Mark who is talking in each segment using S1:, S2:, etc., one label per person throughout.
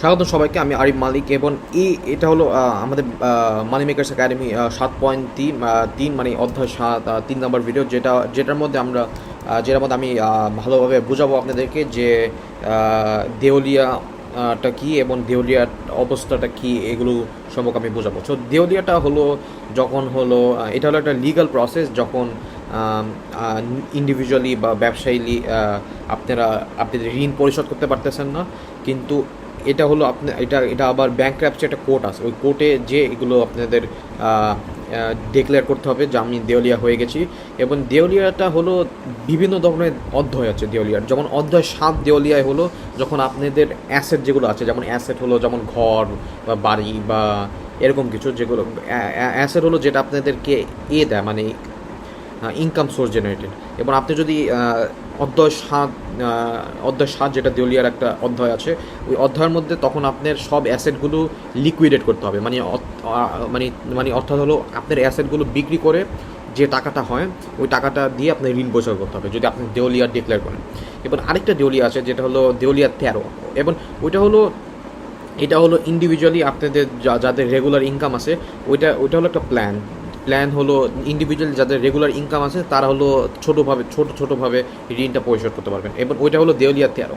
S1: স্বাগত সবাইকে আমি আরিফ মালিক এবং এই এটা হলো আমাদের মানি মেকার্স একাডেমি সাত পয়েন্ট তিন তিন মানে অধ্যায় সাত তিন নম্বর ভিডিও যেটা যেটার মধ্যে আমরা যেটার মধ্যে আমি ভালোভাবে বোঝাবো আপনাদেরকে যে আহ, দেউলিয়া টা কী এবং দেউলিয়ার অবস্থাটা কী এগুলো সম্পর্কে আমি বোঝাবো। সো দেউলিয়াটা হলো যখন হলো এটা হলো একটা লিগাল প্রসেস যখন ইন্ডিভিজুয়ালি বা ব্যবসায়ী আপনারা আপনাদের ঋণ পরিশোধ করতে পারতেছেন না কিন্তু এটা হলো আপনি, এটা এটা আবার ব্যাংক ক্র্যাপচে একটা কোর্ট আছে। ওই কোর্টে যে এগুলো আপনাদের ডিক্লেয়ার করতে হবে যে আমি দেওলিয়া হয়ে গেছি এবং দেওলিয়াটা হলো বিভিন্ন ধরনের অধ্যায় আছে দেওলিয়ার। যেমন অধ্যায় সাত দেওলিয়ায় হলো যখন আপনাদের অ্যাসেট যেগুলো আছে, যেমন অ্যাসেট হলো যেমন ঘর বা বাড়ি বা এরকম কিছু যেগুলো অ্যাসেট হলো যেটা আপনাদেরকে এ দেয় মানে ইনকাম সোর্স জেনারেটেড এবং আপনি যদি অধ্যায় সাত অধ্যায় সাত যেটা দেউলিয়ার একটা অধ্যায় আছে, ওই অধ্যায়ের মধ্যে তখন আপনার সব অ্যাসেটগুলো লিকুইডেট করতে হবে। মানে মানে মানে অর্থাৎ হলো আপনার অ্যাসেটগুলো বিক্রি করে যে টাকাটা হয়, ওই টাকাটা দিয়ে আপনি ঋণ পরিশোধ করতে হবে, যদি আপনি দেউলিয়া ডিক্লেয়ার করেন। এবং আরেকটা দেউলিয়া আছে, যেটা হলো দেউলিয়া তেরো। এবং ওইটা হলো, এটা হলো ইন্ডিভিজুয়ালি আপনাদের যা- যাদের রেগুলার ইনকাম আছে, ওইটা ওইটা হলো একটা প্ল্যান প্ল্যান হলো ইন্ডিভিজুয়াল যাদের রেগুলার ইনকাম আছে, তারা হলো ছোটোভাবে, ছোট, ছোটোভাবে ঋণটা পরিশোধ করতে পারবেন। এবং ওইটা হলো দেউলিয়া তেরো।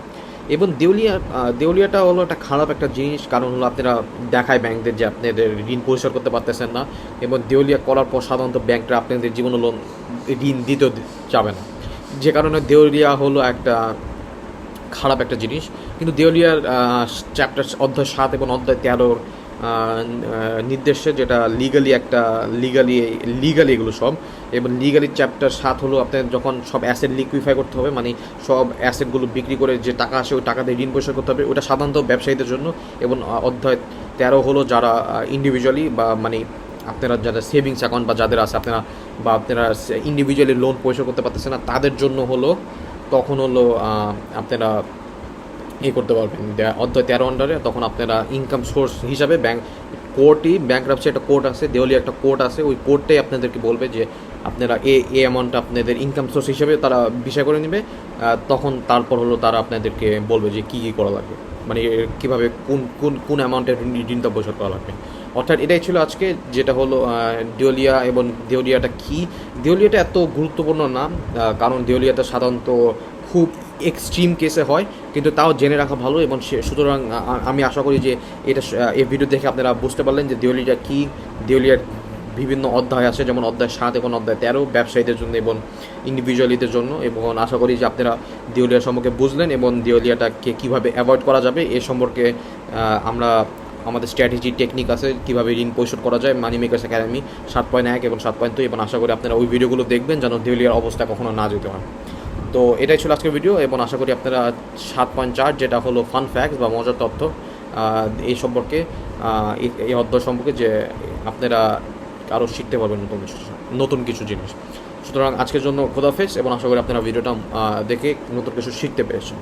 S1: এবং দেউলিয়া দেউলিয়াটা হলো একটা খারাপ একটা জিনিস, কারণ হলো আপনারা দেখায় ব্যাংকদের যে আপনাদের ঋণ পরিশোধ করতে পারতেছেন না। এবং দেউলিয়া করার পর সাধারণত ব্যাংকটা আপনাদের জীবন লোন, ঋণ দিতেও দি- যাবে না। যে কারণে দেউলিয়া হলো একটা খারাপ একটা জিনিস। কিন্তু দেউলিয়ার চ্যাপ্টার অধ্যায় সাত এবং অধ্যায় তেরোর নির্দেশে যেটা লিগালি একটা লিগালি লিগালি এগুলো সব। এবং লিগালি চ্যাপ্টার সাত হলো আপনার যখন সব অ্যাসেট লিকুইফাই করতে হবে মানে সব অ্যাসেটগুলো বিক্রি করে যে টাকা আসে ওই টাকা দিয়ে ঋণ পরিশোধ করতে হবে। ওটা সাধারণত ব্যবসায়ীদের জন্য। এবং অধ্যায় তেরো হলো যারা ইন্ডিভিজুয়ালি বা মানে আপনারা যাদের সেভিংস অ্যাকাউন্ট বা যাদের আছে আপনারা বা আপনারা ইন্ডিভিজুয়ালি লোন পরিশোধ করতে পারতেছেন না, তাদের জন্য হলো, তখন হলো আপনারা এ করতে পারবেন। অধ্যায় তেরো আন্ডারে তখন আপনারা ইনকাম সোর্স হিসাবে ব্যাংক কোর্টই ব্যাংক রাখছে একটা কোর্ট আছে দেওয়ালি একটা কোর্ট আছে ওই কোর্টটাই আপনাদেরকে বলবে যে আপনারা এ এ অ্যামাউন্টটা আপনাদের ইনকাম সোর্স হিসাবে তারা বিষয় করে নেবে তখন তারপর হলো তারা আপনাদেরকে বলবে যে কী কী করা লাগবে। মানে কীভাবে কোন কোন কোন অ্যামাউন্টের ঋণটা পরিশোধ করা লাগবে। অর্থাৎ এটাই ছিল আজকে যেটা হলো আহ, দেওলিয়া এবং দেওলিয়াটা কী? দেওলিয়াটা এত গুরুত্বপূর্ণ না আহ, কারণ দেওলিয়াটা সাধারণত খুব এক্সট্রিম কেসে হয়, কিন্তু তাও জেনে রাখা ভালো এবং সে- সুতরাং আমি আশা করি যে এটা এই ভিডিও দেখে আপনারা বুঝতে পারলেন যে দেওলিটা কী দেওলিয়ার বিভিন্ন অধ্যায় আছে, যেমন অধ্যায় সাত এবং অধ্যায় তেরো, ব্যবসায়ীদের জন্য এবং ইন্ডিভিজুয়ালিদের জন্য, এবং আশা করি যে আপনারা দেওলিয়া সম্পর্কে বুঝলেন এবং দেওলিয়াটাকে কীভাবে অ্যাভয়েড করা যাবে, এ সম্পর্কে আমরা, আমাদের স্ট্র্যাটেজি টেকনিক আছে, কীভাবে ঋণ পরিশোধ করা যায় মানি মেকার্স একাডেমি সাত পয়েন্ট এক এবং সাত পয়েন্ট দুই এবং আশা করি আপনারা ওই ভিডিওগুলো দেখবেন যেন দেওলিয়ার অবস্থা কখনো না যেতে হয় তো এটাই ছিল আজকের ভিডিও এবং আশা করি আপনারা সাত পয়েন্ট চার, যেটা হলো ফান ফ্যাক্স বা মজার তথ্য এই সম্পর্কে এই- অধ্যায় সম্পর্কে যে আপনারা আরও শিখতে পারবেন নতুন কিছু নতুন কিছু জিনিস। সুতরাং আজকের জন্য খোদাফেজ এবং আশা করি আপনারা ভিডিওটা দেখে নতুন কিছু শিখতে পেরেছেন।